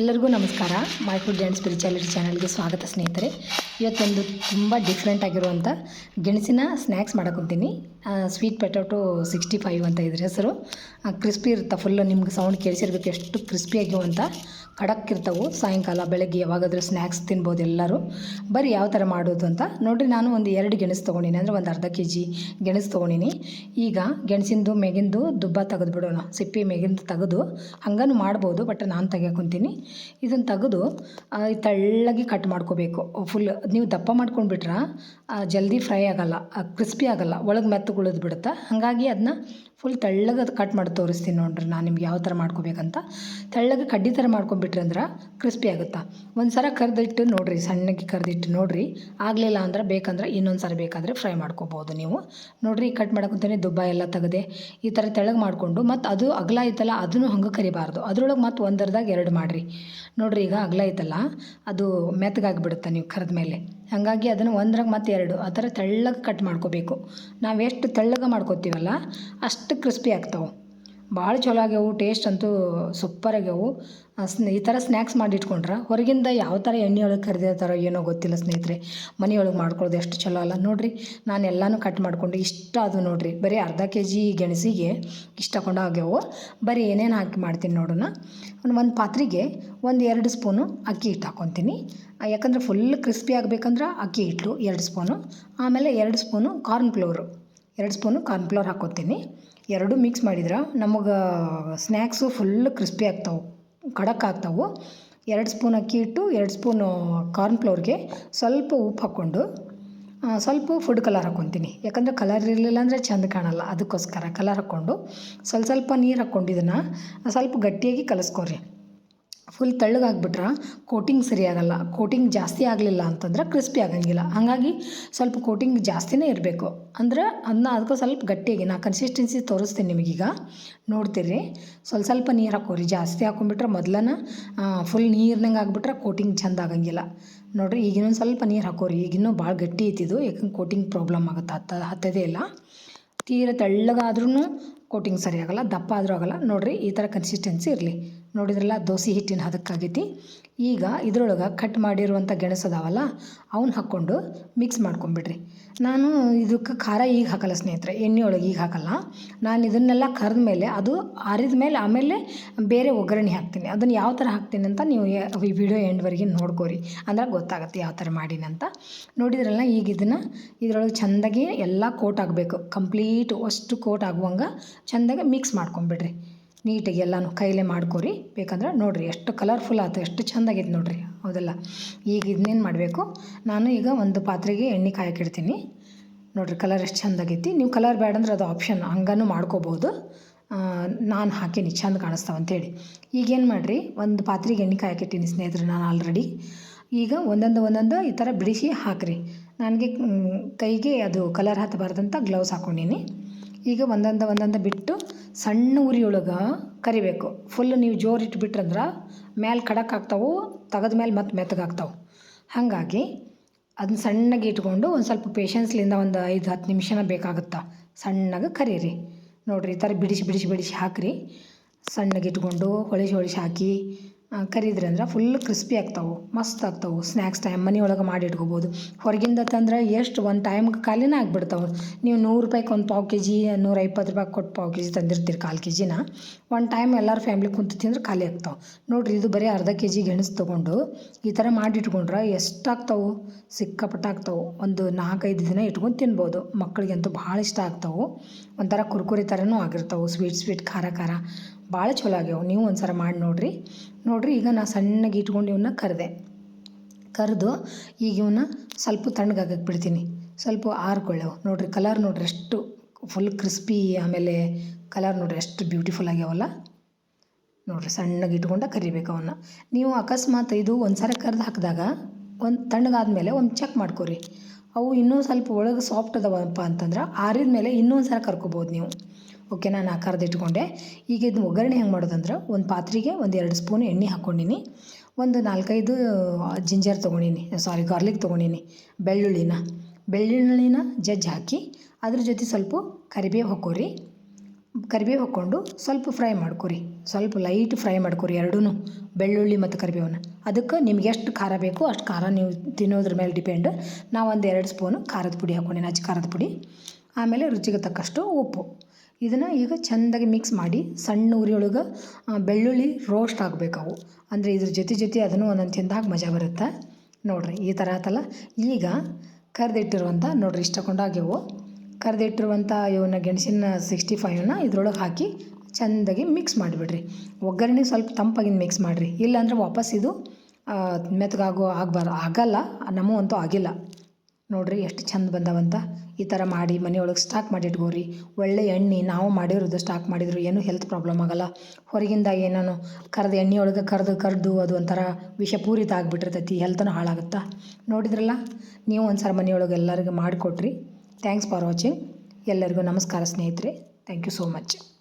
ಎಲ್ಲರಿಗೂ ನಮಸ್ಕಾರ. My food and spirituality ಚಾನಲ್ಗೆ ಸ್ವಾಗತ ಸ್ನೇಹಿತರೆ. ಇವತ್ತೊಂದು ತುಂಬ ಡಿಫ್ರೆಂಟ್ ಆಗಿರುವಂಥ ಗೆಣಸಿನ ಸ್ನ್ಯಾಕ್ಸ್ ಮಾಡಕೊಂತೀನಿ. ಸ್ವೀಟ್ ಪೊಟ್ಯಾಟೊ ಸಿಕ್ಸ್ಟಿ ಫೈವ್ ಅಂತ ಇದ್ರ ಹೆಸರು. ಕ್ರಿಸ್ಪಿ ಇರುತ್ತೆ ಫುಲ್ಲು ನಿಮ್ಗೆ ಸೌಂಡ್ ಕೇಳಿಸಿರ್ಬೇಕು ಎಷ್ಟು ಕ್ರಿಸ್ಪಿ ಆಗಿರುವಂಥ ಖಡಕ್ ಇರ್ತವೆ ಸಾಯಂಕಾಲ ಬೆಳಗ್ಗೆ ಯಾವಾಗಾದರೂ ಸ್ನ್ಯಾಕ್ಸ್ ತಿನ್ಬೋದು ಎಲ್ಲರೂ. ಬರೀ ಯಾವ ಥರ ಮಾಡೋದು ಅಂತ ನೋಡಿರಿ, ನಾನು ಒಂದು ಎರಡು ಗೆಣಸು ತೊಗೊಂಡಿನಿ. ಅಂದರೆ ಒಂದು ಅರ್ಧ ಕೆ ಜಿ ಗೆಣಸು ತೊಗೊಂಡಿನಿ. ಈಗ ಗೆಣಸಿಂದು, ಮೆಗಿಂದು ದುಬ್ಬ ತೆಗೆದು ಬಿಡೋಣ ಸಿಪ್ಪಿ, ಮೆಗಿಂದು ತೆಗೆದು ಹಂಗನೂ ಮಾಡ್ಬೋದು, ಬಟ್ ನಾನು ತೆಗಿಯಾಕೊಂತೀನಿ ಇದನ್ನು ತೆಗೆದು ತೆಳ್ಳಗೆ ಕಟ್ ಮಾಡ್ಕೋಬೇಕು. ಫುಲ್ ನೀವು ದಪ್ಪ ಮಾಡ್ಕೊಂಡ್ಬಿಟ್ರೆ ಜಲ್ದಿ ಫ್ರೈ ಆಗೋಲ್ಲ ಕ್ರಿಸ್ಪಿ ಆಗಲ್ಲ. ಒಳಗೆ ಮೆತ್ತಗೆ ಉಳಿದ್ಬಿಡುತ್ತೆ ಹಾಗಾಗಿ ಅದನ್ನ ಫುಲ್ ತೆಳ್ಳಗೆ ಕಟ್ ಮಾಡಿ ತೋರಿಸ್ತೀನಿ ನೋಡ್ರಿ ನಾನು ನಿಮ್ಗೆ ಯಾವ ಥರ ಮಾಡ್ಕೋಬೇಕಂತ. ತೆಳ್ಳಗೆ ಕಡ್ಡಿ ಥರ ಮಾಡ್ಕೊಂಬಿಟ್ರಿ ಅಂದ್ರೆ ಕ್ರಿಸ್ಪಿ ಆಗುತ್ತೆ. ಒಂದು ಸಲ ಕರೆದಿಟ್ಟು ನೋಡಿರಿ, ಸಣ್ಣಗೆ ಕರೆದಿಟ್ಟು ನೋಡಿರಿ. ಆಗಲಿಲ್ಲ ಅಂದ್ರೆ ಬೇಕಂದ್ರೆ ಇನ್ನೊಂದು ಸಲ ಬೇಕಾದರೆ ಫ್ರೈ ಮಾಡ್ಕೋಬೋದು ನೀವು. ನೋಡಿರಿ ಕಟ್ ಮಾಡೋಕ್ಕಂತಲೇ ದುಬ್ಬ ಎಲ್ಲ ತೆಗೆದೆ, ಈ ಥರ ತೆಳಗೆ ಮಾಡಿಕೊಂಡು ಮತ್ತು ಅದು ಅಗಲ ಐತಲ್ಲ, ಅದನ್ನು ಹಂಗೆ ಕರಿಬಾರ್ದು. ಅದರೊಳಗೆ ಮತ್ತು ಒಂದರದಾಗ ಎರಡು ಮಾಡಿರಿ. ನೋಡಿರಿ, ಈಗ ಅಗಲ ಐತಲ್ಲ, ಅದು ಮೆತ್ತಗಾಗಿಬಿಡುತ್ತೆ ನೀವು ಕರೆದ ಮೇಲೆ ಹಾಗಾಗಿ ಅದನ್ನು ಒಂದ್ರಾಗ ಮತ್ತೆ ಎರಡು, ಆ ಥರ ತೆಳ್ಳಗೆ ಕಟ್ ಮಾಡ್ಕೋಬೇಕು. ನಾವು ಎಷ್ಟು ತೆಳ್ಳಗೆ ಮಾಡ್ಕೋತೀವಲ್ಲ, ಅಷ್ಟು ಕ್ರಿಸ್ಪಿ ಆಗ್ತಾವೆ. ಭಾಳ ಚಲೋ ಆಗ್ಯಾವು ಟೇಸ್ಟ್ ಅಂತೂ ಸೂಪರ್ ಆಗ್ಯಾವು. ಈ ಥರ ಸ್ನ್ಯಾಕ್ಸ್ ಮಾಡಿ ಇಟ್ಕೊಂಡ್ರೆ ಹೊರಗಿಂದ ಯಾವ ಥರ ಎಣ್ಣೆ ಒಳಗೆ ಕರಿದಿರ್ತಾರೋ ಏನೋ ಗೊತ್ತಿಲ್ಲ ಸ್ನೇಹಿತರೆ. ಮನೆಯೊಳಗೆ ಮಾಡ್ಕೊಳ್ಳೋದು ಎಷ್ಟು ಚಲೋ ಅಲ್ಲ. ನೋಡಿರಿ, ನಾನು ಎಲ್ಲನೂ ಕಟ್ ಮಾಡಿಕೊಂಡು ಇಷ್ಟ ಅದು ನೋಡಿರಿ. ಬರೀ ಅರ್ಧ ಕೆ ಜಿ ಗೆಣಸಿಗೆ ಇಷ್ಟ ಆಗ್ಯಾವು. ಬರೀ ಏನೇನು ಹಾಕಿ ಮಾಡ್ತೀನಿ ನೋಡೋಣ. ಒಂದು ಪಾತ್ರೆಗೆ ಒಂದು ಎರಡು ಸ್ಪೂನು ಅಕ್ಕಿ ಹಿಟ್ಟು ಹಾಕ್ಕೊತೀನಿ ಯಾಕಂದರೆ ಫುಲ್ ಕ್ರಿಸ್ಪಿ ಆಗಬೇಕಂದ್ರೆ ಅಕ್ಕಿ ಹಿಟ್ಟು ಎರಡು ಸ್ಪೂನು. ಆಮೇಲೆ ಎರಡು ಸ್ಪೂನು ಕಾರ್ನ್ ಫ್ಲೋರು ಎರಡು ಸ್ಪೂನು ಕಾರ್ನ್ಫ್ಲವರ್ ಹಾಕ್ಕೊತೀನಿ ಎರಡು ಮಿಕ್ಸ್ ಮಾಡಿದ್ರೆ ನಮಗೆ ಸ್ನ್ಯಾಕ್ಸು ಫುಲ್ ಕ್ರಿಸ್ಪಿ ಆಗ್ತಾವೆ, ಖಡಕ್ ಆಗ್ತಾವೆ. ಎರಡು ಸ್ಪೂನ್ ಅಕ್ಕಿ ಇಟ್ಟು ಎರಡು ಸ್ಪೂನು ಕಾರ್ನ್ಫ್ಲೋರ್ಗೆ ಸ್ವಲ್ಪ ಉಪ್ಪು ಹಾಕ್ಕೊಂಡು ಸ್ವಲ್ಪ ಫುಡ್ ಕಲರ್ ಹಾಕ್ಕೊತೀನಿ ಯಾಕಂದರೆ ಕಲರ್ ಇರಲಿಲ್ಲ ಅಂದರೆ ಚೆಂದ ಕಾಣಲ್ಲ, ಅದಕ್ಕೋಸ್ಕರ ಕಲರ್ ಹಾಕ್ಕೊಂಡು ಸ್ವಲ್ಪ ಸ್ವಲ್ಪ ನೀರು ಹಾಕ್ಕೊಂಡು ಇದನ್ನು ಸ್ವಲ್ಪ ಗಟ್ಟಿಯಾಗಿ ಕಲಸ್ಕೊರಿ. ಫುಲ್ ತೆಳ್ಳಗಾಗ್ಬಿಟ್ರೆ? ಕೋಟಿಂಗ್ ಸರಿಯಾಗಲ್ಲ. ಕೋಟಿಂಗ್ ಜಾಸ್ತಿ ಆಗಲಿಲ್ಲ ಅಂತಂದ್ರೆ ಕ್ರಿಸ್ಪಿ ಆಗಂಗಿಲ್ಲ. ಹಾಗಾಗಿ ಸ್ವಲ್ಪ ಕೋಟಿಂಗ್ ಜಾಸ್ತಿನೇ ಇರಬೇಕು. ಅಂದ್ರೆ ಅದನ್ನ ಅದಕ್ಕೆ ಸ್ವಲ್ಪ ಗಟ್ಟಿಯಾಗಿ, ನಾ ಕನ್ಸಿಸ್ಟೆನ್ಸಿ ತೋರಿಸ್ತೀನಿ ನಿಮಗೀಗ. ನೋಡ್ತೀರಿ ಸ್ವಲ್ಪ ಸ್ವಲ್ಪ ನೀರು ಹಾಕೋರಿ. ಜಾಸ್ತಿ ಹಾಕೊಂಡ್ಬಿಟ್ರೆ ಮೊದ್ಲನ ಫುಲ್ ನೀರ್ನಂಗೆ ಆಗಿಬಿಟ್ರೆ ಕೋಟಿಂಗ್ ಚೆಂದ ಆಗಂಗಿಲ್ಲ. ನೋಡಿರಿ, ಈಗ ಇನ್ನೊಂದು ಸ್ವಲ್ಪ ನೀರು ಹಾಕೋರಿ. ಈಗಿನ್ನೂ ಭಾಳ ಗಟ್ಟಿ ಐತಿದು ಯಾಕಂದ್ರೆ ಕೋಟಿಂಗ್ ಪ್ರಾಬ್ಲಮ್ ಆಗುತ್ತೆ. ಹತ್ತ, ಹತ್ತದೇ ಇಲ್ಲ. ತೀರ ತೆಳ್ಳಗಾದ್ರೂ ಕೋಟಿಂಗ್ ಸರಿ ಆಗಲ್ಲ ದಪ್ಪ ಆದರೂ ಆಗಲ್ಲ. ನೋಡಿರಿ, ಈ ಥರ ಕನ್ಸಿಸ್ಟೆನ್ಸಿ ಇರಲಿ. ನೋಡಿದ್ರಲ್ಲ, ದೋಸೆ ಹಿಟ್ಟಿನ ಹದಕ್ಕಾಗೈತಿ. ಈಗ ಇದ್ರೊಳಗೆ ಕಟ್ ಮಾಡಿರುವಂಥ ಗೆಣಸು ಅದಾವಲ್ಲ ಅವನ್ನ ಹಾಕ್ಕೊಂಡು ಮಿಕ್ಸ್ ಮಾಡ್ಕೊಂಬಿಡ್ರಿ. ನಾನು ಇದಕ್ಕೆ ಖಾರ ಈಗ ಹಾಕಲ್ಲ ಸ್ನೇಹಿತರೆ ಎಣ್ಣೆ ಒಳಗೆ ಈಗ ಹಾಕಲ್ಲ. ನಾನು ಇದನ್ನೆಲ್ಲ ಕರೆದ ಮೇಲೆ ಅದು ಆರಿದ ಮೇಲೆ ಆಮೇಲೆ ಬೇರೆ ಒಗ್ಗರಣೆ ಹಾಕ್ತೀನಿ. ಅದನ್ನು ಯಾವ ಥರ ಹಾಕ್ತೀನಿ ಅಂತ ನೀವು ಈ ವಿಡಿಯೋ ಎಂಡ್ವರೆಗೆ ನೋಡ್ಕೋರಿ. ಅಂದ್ರೆ ಗೊತ್ತಾಗುತ್ತೆ ಯಾವ ಥರ ಮಾಡೀನಿ ಅಂತ. ನೋಡಿದ್ರಲ್ಲ, ಈಗ ಇದನ್ನು ಇದರೊಳಗೆ ಚೆಂದಾಗಿ ಎಲ್ಲ ಕೋಟ್ ಆಗಬೇಕು ಕಂಪ್ಲೀಟ್ ಅಷ್ಟು ಕೋಟ್ ಆಗುವಂಗೆ ಚೆಂದಾಗಿ ಮಿಕ್ಸ್ ಮಾಡ್ಕೊಂಬಿಡ್ರಿ. ನೀಟಾಗಿ ಎಲ್ಲನೂ ಕೈಲೇ ಮಾಡ್ಕೊರಿ. ಬೇಕಂದ್ರೆ ನೋಡಿರಿ ಎಷ್ಟು ಕಲರ್ಫುಲ್ ಆಯ್ತು ಎಷ್ಟು ಚೆಂದಾಗೈತೆ ನೋಡಿರಿ ಹೌದಲ್ಲ. ಈಗ ಇದನ್ನೇನು ಮಾಡಬೇಕು, ನಾನು ಈಗ ಒಂದು ಪಾತ್ರೆಗೆ ಎಣ್ಣೆ ಕಾಯಕ್ಕಿಡ್ತೀನಿ. ನೋಡಿರಿ ಕಲರ್ ಎಷ್ಟು ಚೆಂದಾಗೈತಿ. ನೀವು ಕಲರ್ ಬೇಡ ಅಂದ್ರೆ ಅದು ಆಪ್ಷನ್ ಹಂಗನೂ ಮಾಡ್ಕೋಬೋದು. ನಾನು ಹಾಕೀನಿ, ಚೆಂದ ಕಾಣಿಸ್ತಾವ ಅಂತೇಳಿ. ಈಗೇನು ಮಾಡಿರಿ, ಒಂದು ಪಾತ್ರೆಗೆ ಎಣ್ಣೆ ಕಾಯಕ್ಕಿಟ್ಟೀನಿ ಸ್ನೇಹಿತರೆ ನಾನು ಆಲ್ರೆಡಿ ಈಗ ಒಂದೊಂದು ಒಂದೊಂದು ಈ ಥರ ಬಿಡಿಸಿ ಹಾಕಿರಿ. ನನಗೆ ಕೈಗೆ ಅದು ಕಲರ್ ಹತ್ತಬಾರ್ದಂತ ಗ್ಲೌಸ್ ಹಾಕ್ಕೊಂಡೀನಿ ಈಗ ಒಂದೊಂದು ಒಂದೊಂದು ಬಿಟ್ಟು ಸಣ್ಣ ಉರಿಯೊಳಗೆ ಕರಿಬೇಕು. ಫುಲ್ ನೀವು ಜೋರು ಇಟ್ಬಿಟ್ರಂದ್ರೆ ಮೇಲೆ ಖಡಕ್ ಆಗ್ತಾವು, ತೆಗೆದ ಮೇಲೆ ಮತ್ತೆ ಮೆತ್ತಗಾಗ್ತಾವೆ ಹಾಗಾಗಿ ಅದನ್ನ ಸಣ್ಣಗೆ ಇಟ್ಕೊಂಡು ಒಂದು ಸ್ವಲ್ಪ ಪೇಷನ್ಸ್ಲಿಂದ ಒಂದು ಐದು ಹತ್ತು ನಿಮಿಷನ ಬೇಕಾಗುತ್ತೆ. ಸಣ್ಣಗೆ ಕರೀರಿ. ನೋಡಿರಿ ಈ ಥರ ಬಿಡಿಸಿ ಬಿಡಿಸಿ ಬಿಡಿಸಿ ಹಾಕಿರಿ. ಸಣ್ಣಗೆ ಇಟ್ಕೊಂಡು ಹೊಳಿಸಿ ಹೊಳಿಸಿ ಹಾಕಿ ಕರಿದ್ರಿ ಅಂದ್ರೆ ಫುಲ್ ಕ್ರಿಸ್ಪಿ ಆಗ್ತಾವೆ, ಮಸ್ತ್ ಆಗ್ತಾವೆ ಸ್ನ್ಯಾಕ್ಸ್ ಟೈಮ್ ಮನೆ ಒಳಗೆ ಮಾಡಿ ಇಟ್ಕೋಬೋದು ಹೊರಗಿಂದ ತಂದ್ರೆ ಎಷ್ಟು ಒಂದು ಟೈಮ್ಗೆ ಖಾಲಿನೇ ಆಗಿಬಿಡ್ತಾವೆ. ನೀವು ನೂರು ರೂಪಾಯಿಗೆ ಒಂದು ಪಾವು ಕೆ ಜಿ ನೂರ ಇಪ್ಪತ್ತು ರೂಪಾಯಿ ಕೊಟ್ಟು ಪಾವು ಕೆ ಜಿ ತಂದಿರ್ತೀರಿ ಕಾಲು ಕೆ ಜಿನ ಒಂದು ಟೈಮ್ ಎಲ್ಲರ ಫ್ಯಾಮ್ಲಿ ಕುಂತು ತಿಂದ್ರೆ ಖಾಲಿ ಆಗ್ತಾವೆ. ನೋಡಿರಿ ಇದು ಬರೀ ಅರ್ಧ ಕೆ ಜಿ ಗೆಣಸು ತೊಗೊಂಡು ಈ ಥರ ಮಾಡಿ ಇಟ್ಕೊಂಡ್ರೆ ಎಷ್ಟು ಆಗ್ತಾವೆ? ಸಿಕ್ಕಾಪಟ್ಟೆ ಆಗ್ತಾವೆ. ಒಂದು ನಾಲ್ಕೈದು ದಿನ ಇಟ್ಕೊಂಡು ತಿನ್ಬೋದು. ಮಕ್ಕಳಿಗಂತೂ ಭಾಳ ಇಷ್ಟ ಆಗ್ತಾವೆ. ಒಂಥರ ಕುರ್ಕುರಿ ಥರನೂ ಆಗಿರ್ತಾವೆ. ಸ್ವೀಟ್ ಸ್ವೀಟ್ ಖಾರ ಖಾರ. ಭಾಳ ಚಲೋ ಆಗ್ಯಾವ. ನೀವು ಒಂದು ಸಲ ಮಾಡಿ ನೋಡಿರಿ. ನೋಡಿರಿ, ಈಗ ನಾ ಸಣ್ಣಗೆ ಇಟ್ಕೊಂಡು ಇವನ್ನ ಕರೆದೆ. ಕರೆದು ಈಗ ಇವನ್ನ ಸ್ವಲ್ಪ ತಣ್ಣಗಾಗಕ್ಕೆ ಬಿಡ್ತೀನಿ. ಸ್ವಲ್ಪ ಆರ್ಕೊಳ್ಳೆವು. ನೋಡಿರಿ ಕಲರ್ ನೋಡ್ರಿ ಎಷ್ಟು ಫುಲ್ ಕ್ರಿಸ್ಪಿ ಆಮೇಲೆ ಕಲರ್ ನೋಡ್ರಿ ಎಷ್ಟು ಬ್ಯೂಟಿಫುಲ್ ಆಗ್ಯಾವಲ್ಲ. ನೋಡಿರಿ, ಸಣ್ಣಗೆ ಇಟ್ಕೊಂಡ ಕರಿಬೇಕು ಅವನ್ನ ನೀವು ಅಕಸ್ಮಾತ್ ಇದು ಒಂದು ಸಾರಿ ಕರೆದು ಹಾಕಿದಾಗ ಒಂದು ತಣ್ಣಗಾದ್ಮೇಲೆ ಒಂದು ಚೆಕ್ ಮಾಡ್ಕೊರಿ. ಅವು ಇನ್ನೂ ಸ್ವಲ್ಪ ಒಳಗೆ ಸಾಫ್ಟ್ ಅದಾವಪ್ಪ ಅಂತಂದ್ರೆ ಆರಿದ ಮೇಲೆ ಇನ್ನೊಂದು ಸಲ ಕರ್ಕೋಬೋದು ನೀವು. ಓಕೆನಾ? ನಾನು ಕರೆದು ಇಟ್ಕೊಂಡೆ. ಈಗ ಇದು ಒಗ್ಗರಣೆ ಹೆಂಗೆ ಮಾಡೋದಂದ್ರೆ ಒಂದು ಪಾತ್ರೆಗೆ ಒಂದು ಎರಡು ಸ್ಪೂನ್ ಎಣ್ಣೆ ಹಾಕ್ಕೊಂಡಿನಿ ಒಂದು ನಾಲ್ಕೈದು ಜಿಂಜರ್ ತೊಗೊಂಡಿನಿ. ಸಾರಿ, ಗಾರ್ಲಿಕ್ ತೊಗೊಂಡಿನಿ. ಬೆಳ್ಳುಳ್ಳಿನ. ಬೆಳ್ಳುಳ್ಳಿನ ಜಜ್ಜಿ ಹಾಕಿ ಅದ್ರ ಜೊತೆ ಸ್ವಲ್ಪ ಕರಿಬೇವು ಹಾಕೋರಿ. ಕರಿಬೇವು ಹಾಕ್ಕೊಂಡು ಸ್ವಲ್ಪ ಫ್ರೈ ಮಾಡ್ಕೊರಿ. ಸ್ವಲ್ಪ ಲೈಟ್ ಫ್ರೈ ಮಾಡ್ಕೊರಿ ಎರಡೂ ಬೆಳ್ಳುಳ್ಳಿ ಮತ್ತು ಕರಿಬೇವನ್ನ. ಅದಕ್ಕೆ ನಿಮ್ಗೆ ಎಷ್ಟು ಖಾರ ಬೇಕು ಅಷ್ಟು ಖಾರ ನೀವು ತಿನ್ನೋದ್ರ ಮೇಲೆ ಡಿಪೆಂಡ್. ನಾವು ಒಂದು ಎರಡು ಸ್ಪೂನು ಖಾರದ ಪುಡಿ ಹಾಕ್ಕೊಂಡಿನಿ ಅಜ್ಜ ಖಾರದ ಪುಡಿ. ಆಮೇಲೆ ರುಚಿಗೆ ತಕ್ಕಷ್ಟು ಉಪ್ಪು. ಇದನ್ನು ಈಗ ಚೆಂದಾಗಿ ಮಿಕ್ಸ್ ಮಾಡಿ ಸಣ್ಣ ಉರಿಯೊಳಗೆ ಬೆಳ್ಳುಳ್ಳಿ ರೋಸ್ಟ್ ಆಗಬೇಕು ಅವು. ಅಂದರೆ ಇದ್ರ ಜೊತೆ ಜೊತೆ ಅದನ್ನು ಒಂದೊಂದು ತಿಂದಾಗ ಮಜಾ ಬರುತ್ತೆ. ನೋಡಿರಿ, ಈ ಥರ ಆತಲ್ಲ. ಈಗ ಕರೆದಿಟ್ಟಿರುವಂಥ ನೋಡಿರಿ ಇಷ್ಟು ಕೊಂಡಾಗ್ಯವು ಕರೆದಿಟ್ಟಿರುವಂಥ ಇವನ್ನ ಗೆಣಸಿನ ಸಿಕ್ಸ್ಟಿ ಫೈವ್ನ ಇದ್ರೊಳಗೆ ಹಾಕಿ ಚೆಂದಾಗಿ ಮಿಕ್ಸ್ ಮಾಡಿಬಿಡ್ರಿ. ಒಗ್ಗರಣೆ ಸ್ವಲ್ಪ ತಂಪಾಗಿನ ಮಿಕ್ಸ್ ಮಾಡಿರಿ. ಇಲ್ಲಾಂದ್ರೆ ವಾಪಸ್ ಇದು ಮೆತ್ತಗಾಗೋ ಆಗಬಾರ, ಆಗಲ್ಲ. ನಮಗಂತೂ ಆಗಿಲ್ಲ. ನೋಡ್ರಿ ಎಷ್ಟು ಚಂದ ಬಂದವಂತ. ಈ ಥರ ಮಾಡಿ ಮನೆಯೊಳಗೆ ಸ್ಟಾಕ್ ಮಾಡಿ ಇಟ್ಕೋರಿ ಒಳ್ಳೆ ಎಣ್ಣೆ ನಾವು ಮಾಡಿರೋದು ಸ್ಟಾಕ್ ಮಾಡಿದ್ರು ಏನೂ ಹೆಲ್ತ್ ಪ್ರಾಬ್ಲಮ್ ಆಗಲ್ಲ. ಹೊರಗಿಂದ ಏನೇನು ಕರೆದು ಎಣ್ಣೆ ಒಳಗೆ ಕರೆದು ಕರೆದು ಅದು ಒಂಥರ ವಿಷಪೂರಿತ ಆಗಿಬಿಟ್ಟಿರ್ತೈತಿ ಹೆಲ್ತನೂ ಹಾಳಾಗುತ್ತಾ. ನೋಡಿದ್ರಲ್ಲ? ನೀವು ಒಂದು ಸಲ ಮನೆಯೊಳಗೆ ಎಲ್ಲರಿಗೂ ಮಾಡಿಕೊಟ್ರಿ. ಥ್ಯಾಂಕ್ಸ್ ಫಾರ್ ವಾಚಿಂಗ್ ಎಲ್ಲರಿಗೂ ನಮಸ್ಕಾರ ಸ್ನೇಹಿತರೆ. Thank you so much